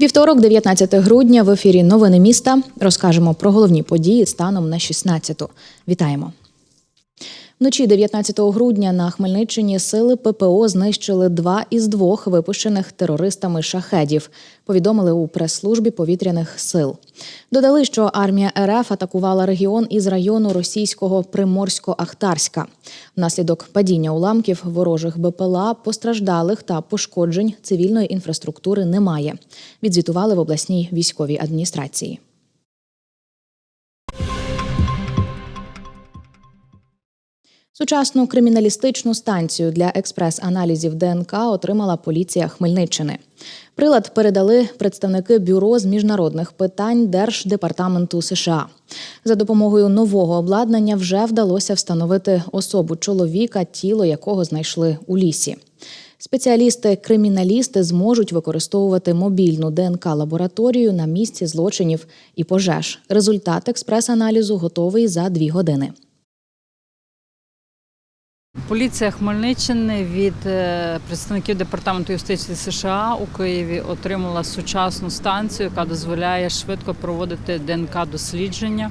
Вівторок, 19 грудня, в ефірі Новини міста розкажемо про головні події станом на 16-ту. Вітаємо. Вночі 19 грудня на Хмельниччині сили ППО знищили два із двох випущених терористами шахедів. Повідомили у прес-службі повітряних сил. Додали, що армія РФ атакувала регіон із району російського Приморсько-Ахтарська. Внаслідок падіння уламків ворожих БПЛА постраждалих та пошкоджень цивільної інфраструктури немає. Відзвітували в обласній військовій адміністрації. Сучасну криміналістичну станцію для експрес-аналізів ДНК отримала поліція Хмельниччини. Прилад передали представники бюро з міжнародних питань Держдепартаменту США. За допомогою нового обладнання вже вдалося встановити особу чоловіка, тіло якого знайшли у лісі. Спеціалісти-криміналісти зможуть використовувати мобільну ДНК-лабораторію на місці злочинів і пожеж. Результат експрес-аналізу готовий за дві години. Поліція Хмельниччини від е, представників департаменту юстиції США у Києві отримала сучасну станцію, яка дозволяє швидко проводити ДНК дослідження.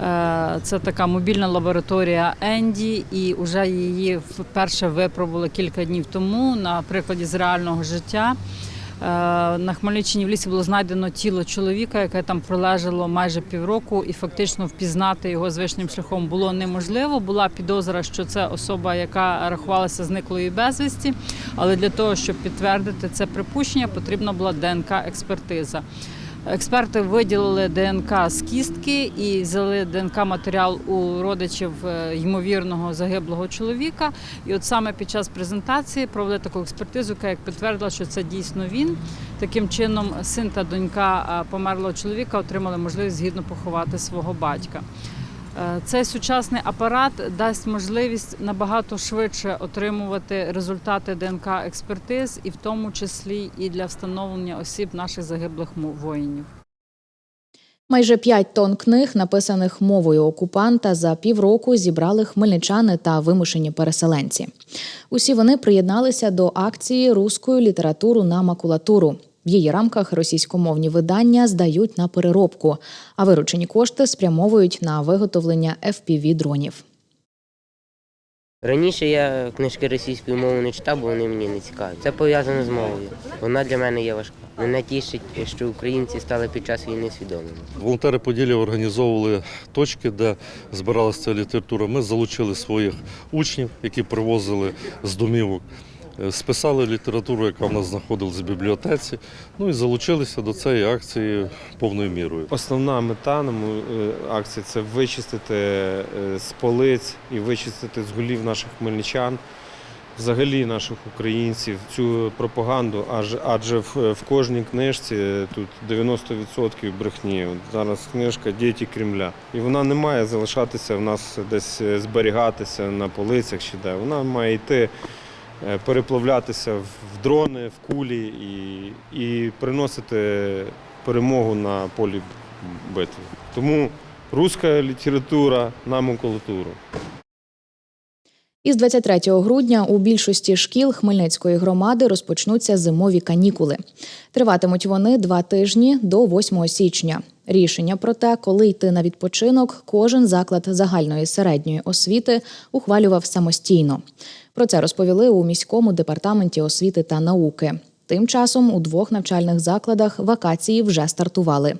Е, Це така мобільна лабораторія Енді, і вже її вперше випробували кілька днів тому на прикладі з реального життя. Е, На Хмельниччині в лісі було знайдено тіло чоловіка, яке там пролежало майже півроку, і фактично впізнати його звичним шляхом було неможливо. Була підозра, що це особа, яка рахувалася зниклою безвісті. Але для того, щоб підтвердити це припущення, потрібна була ДНК-експертиза. Експерти виділили ДНК з кістки і взяли ДНК матеріал у родичів е, ймовірного загиблого чоловіка. І от саме під час презентації провели таку експертизу, яка як підтвердила, що це дійсно він. Таким чином, син та донька е, померлого чоловіка отримали можливість згідно поховати свого батька. Е, Цей сучасний апарат дасть можливість набагато швидше отримувати результати ДНК експертиз, і в тому числі і для встановлення осіб наших загиблих воїнів. Майже 5 тонн книг, написаних мовою окупанта, за півроку зібрали хмельничани та вимушені переселенці. Усі вони приєдналися до акції Руською літературу на макулатуру. В її рамках російськомовні видання здають на переробку, а виручені кошти спрямовують на виготовлення fpv дронів. Раніше я книжки російською мовою не читав, бо вони мені не цікаві. Це пов'язано з мовою. Вона для мене є важка. Мене тішить, що українці стали під час війни свідомими. Волонтери Поділля організовували точки, де збиралася ця література. Ми залучили своїх учнів, які привозили з домівок, списали літературу, яка в нас знаходилась в бібліотеці. Ну і залучилися до цієї акції повною мірою. Основна мета е, акції це вичистити е, з полиць і вичистити з голів наших хмельничан, взагалі наших українців, цю пропаганду, адже в, кожній книжці тут 90% брехні. От зараз книжка Діти Кремля. І вона не має залишатися в нас десь е, зберігатися на полицях чи де. Вона має йти. Е, Переплавлятися в дрони, в кулі і, і приносити перемогу на полі битви. Тому руська література на макулатуру. Із 23 грудня у більшості шкіл Хмельницької громади розпочнуться зимові канікули. Триватимуть вони два тижні до 8 січня. Рішення про те, коли йти на відпочинок, кожен заклад загальної середньої освіти ухвалював самостійно. Про це розповіли у міському департаменті освіти та науки. Тим часом у двох навчальних закладах вакації вже стартували.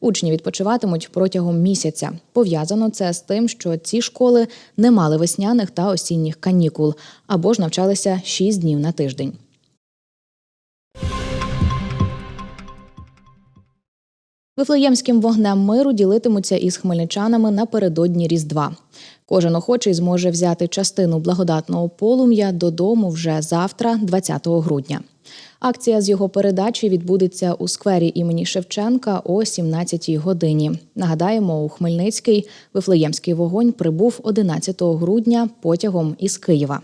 Учні відпочиватимуть протягом місяця. Пов'язано це з тим, що ці школи не мали весняних та осінніх канікул або ж навчалися 6 днів на тиждень. Вифлеємським вогнем миру ділитимуться із хмельничанами напередодні Різдва. Кожен охочий зможе взяти частину благодатного полум'я додому вже завтра, 20 грудня. Акція з його передачі відбудеться у сквері імені Шевченка о 17-й годині. Нагадаємо, у Хмельницький вифлеємський вогонь прибув 11 грудня потягом із Києва.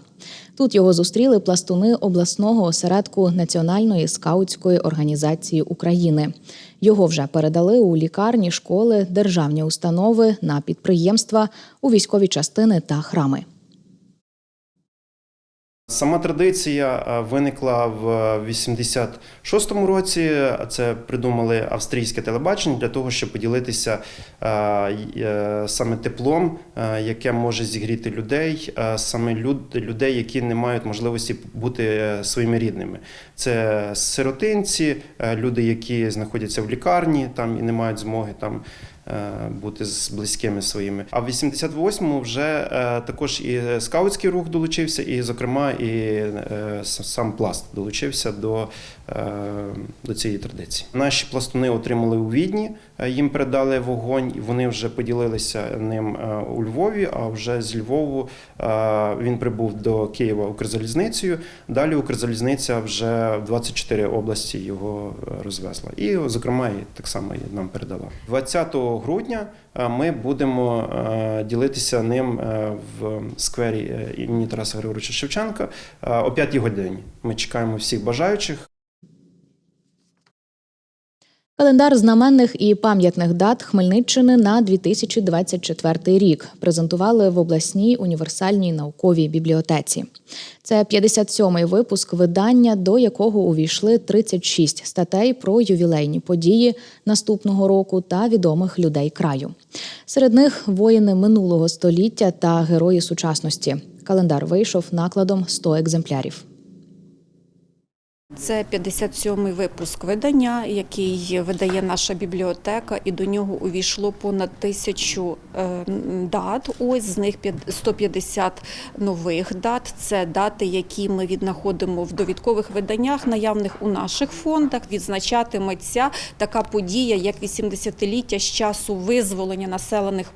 Тут його зустріли пластуни обласного осередку Національної скаутської організації України. Його вже передали у лікарні, школи, державні установи, на підприємства, у військові частини та храми. Сама традиція е, виникла в 86-му році. Це придумали австрійське телебачення для того, щоб поділитися е, е, саме теплом, е, яке може зігріти людей, е, саме людей, які не мають можливості бути е, своїми рідними. Це сиротинці, е, люди, які знаходяться в лікарні там і не мають змоги там е, бути з близькими своїми. А в 88-му вже е, також і скаутський рух долучився, і, зокрема, і е, сам пласт долучився до, е, до цієї традиції. Наші пластуни отримали у Відні, е, їм передали вогонь, і вони вже поділилися ним е, у Львові. А вже з Львову е, він прибув до Києва Укрзалізницею. Далі Укрзалізниця вже в 24 області його е, розвезла. І, зокрема, і так само і нам передала. 20 грудня е, ми будемо е, ділитися ним е, в сквері е, імені Тараса Григоровича Шевченка е, о 5 годині. Ми чекаємо всіх бажаючих. Календар знаменних і пам'ятних дат Хмельниччини на 2024 рік презентували в обласній універсальній науковій бібліотеці. Це 57-й випуск видання, до якого увійшли 36 статей про ювілейні події наступного року та відомих людей краю. Серед них воїни минулого століття та герої сучасності. Календар вийшов накладом 100 екземплярів. Це 57-й випуск видання, який видає наша бібліотека, і до нього увійшло понад тисячу е, дат. Ось з них п'ят- 150 нових дат. Це дати, які ми віднаходимо в довідкових виданнях, наявних у наших фондах. Відзначатиметься така подія, як 80-ліття з часу визволення населених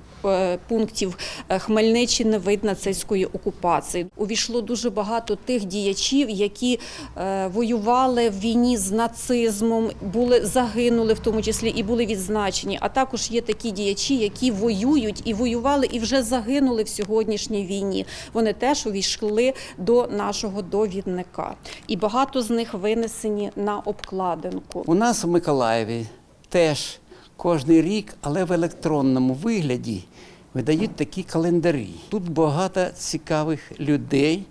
пунктів е, Хмельниччини від нацистської окупації. Увійшло дуже багато тих діячів, які е, воювали в війні з нацизмом, були загинули в тому числі і були відзначені. А також є такі діячі, які воюють і воювали, і вже загинули в сьогоднішній війні. Вони теж увійшли до нашого довідника, і багато з них винесені на обкладинку. У нас в Миколаєві теж кожний рік, але в електронному вигляді видають такі календарі. Тут багато цікавих людей,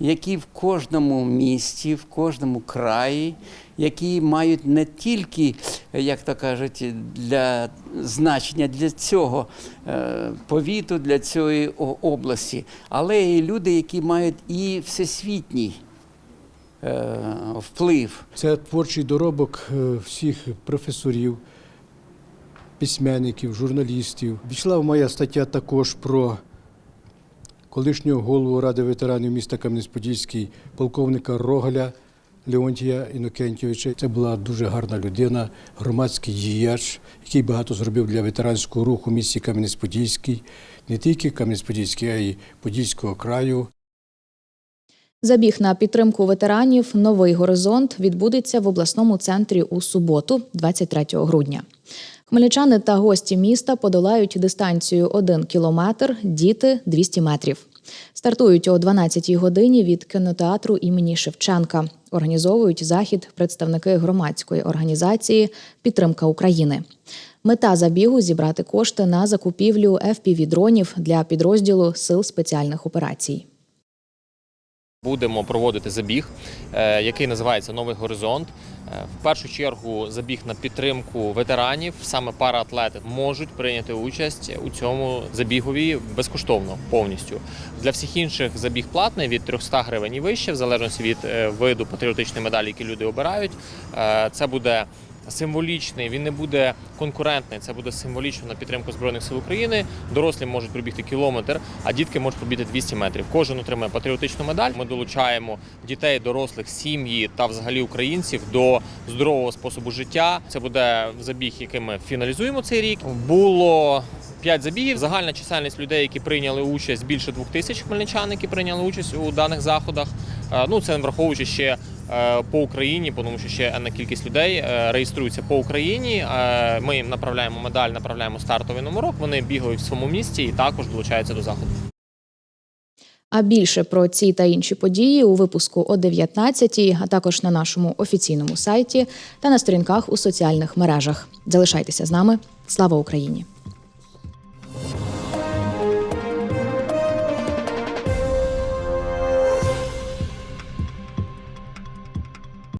які в кожному місті, в кожному краї, які мають не тільки, як то кажуть, для значення для цього е, повіту, для цієї області, але і люди, які мають і всесвітній е, вплив. Це творчий доробок е, всіх професорів, письменників, журналістів. Війшла моя стаття також про колишнього голову Ради ветеранів міста Кам'янець-Подільський, полковника Рогаля Леонтія Інокентьовича. Це була дуже гарна людина, громадський діяч, який багато зробив для ветеранського руху в місті Кам'янець-Подільський, не тільки Кам'янець-Подільський, а й Подільського краю. Забіг на підтримку ветеранів Новий горизонт відбудеться в обласному центрі у суботу, 23 грудня. Хмельничани та гості міста подолають дистанцію 1 кілометр, діти 200 метрів. Стартують о 12-й годині від кінотеатру імені Шевченка. Організовують захід представники громадської організації Підтримка України. Мета забігу зібрати кошти на закупівлю FPV-дронів для підрозділу Сил спеціальних операцій. Будемо проводити забіг, е, який називається Новий горизонт. В першу чергу забіг на підтримку ветеранів. Саме параатлети можуть прийняти участь у цьому забігові безкоштовно повністю. Для всіх інших забіг платний від 300 гривень і вище, в залежності від е, виду патріотичної медалі, які люди обирають. Е, Це буде символічний, він не буде конкурентний. Це буде символічно на підтримку збройних сил України. Дорослі можуть пробігти кілометр, а дітки можуть пробігти 200 метрів. Кожен отримає патріотичну медаль. Ми долучаємо дітей, дорослих, сім'ї та взагалі українців до здорового способу життя. Це буде забіг, який ми фіналізуємо цей рік. Було П'ять забігів. Загальна чисельність людей, які прийняли участь, більше двох тисяч хмельничан, які прийняли участь у даних заходах. Е, Ну це не враховуючи ще по Україні, тому що ще енна кількість людей е, реєструються по Україні. Е, Ми їм направляємо медаль, направляємо стартовий номерок. Вони бігають в своєму місті і також долучаються до заходу. А більше про ці та інші події у випуску о 19 а також на нашому офіційному сайті та на сторінках у соціальних мережах. Залишайтеся з нами. Слава Україні!